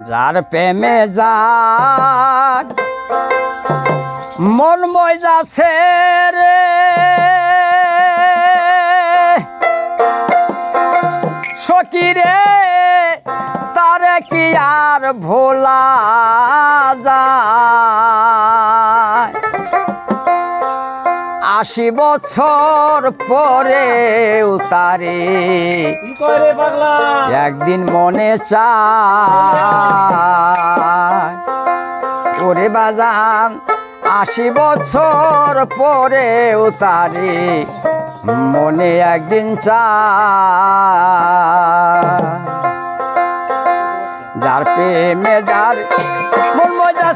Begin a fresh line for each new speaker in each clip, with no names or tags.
যার প্রেমে যার মন মই যাচ্ছে রে সকিরে তার কি আর ভোলা যা আশি বছর পরে
উতারে
একদিন মনে চায় বাজান আশি বছর পরে উতারে মনে একদিন চা যার পে যার মন মজা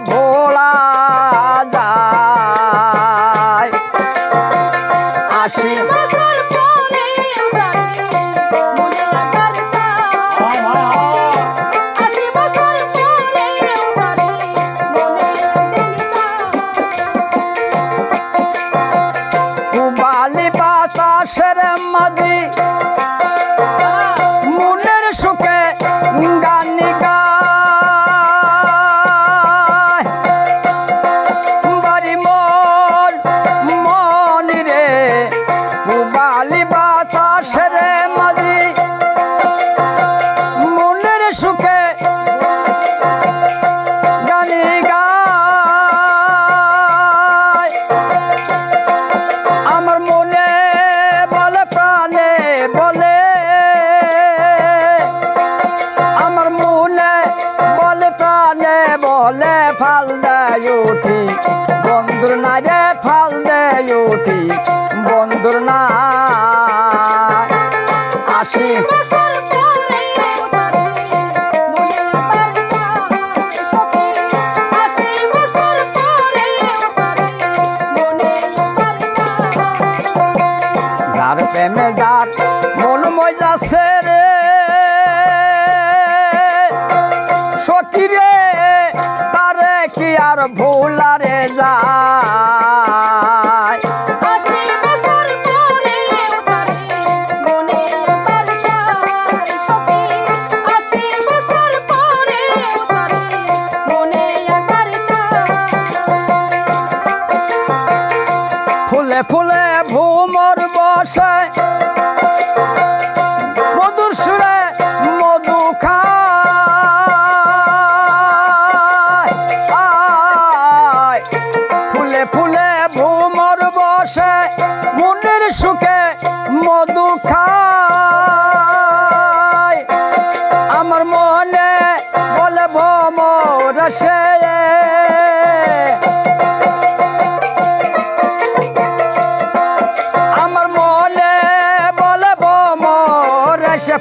ভো বন্ধুর না রে, ফাল দে উঠি বন্ধুর না আসি। যার প্রেমে যার মন মজাছে রে। সখী তারে কি আর ভুল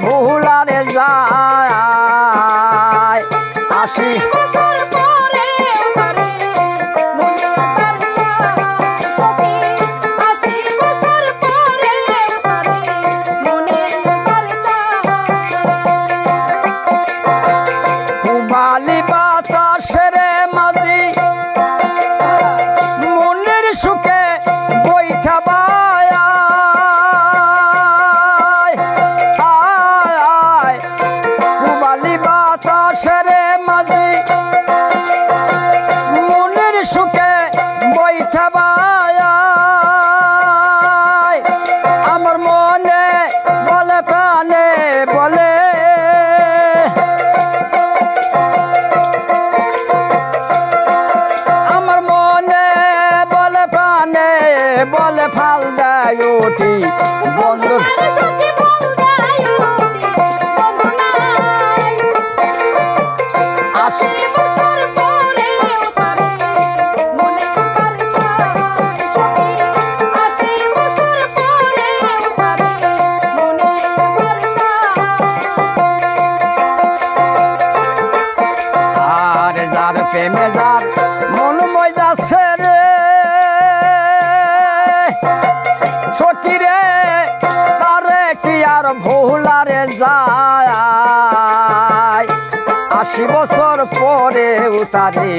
ভুলারে যায়। আসি। কোটি বন্ধুর আর ভুলারে যায়। আশি বছর পরে উতারে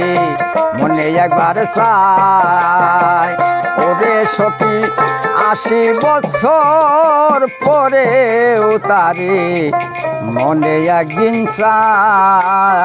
মনে একবার চায়। ওরে সখী, আশি বছর পরে উতারে মনে একদিন চায়।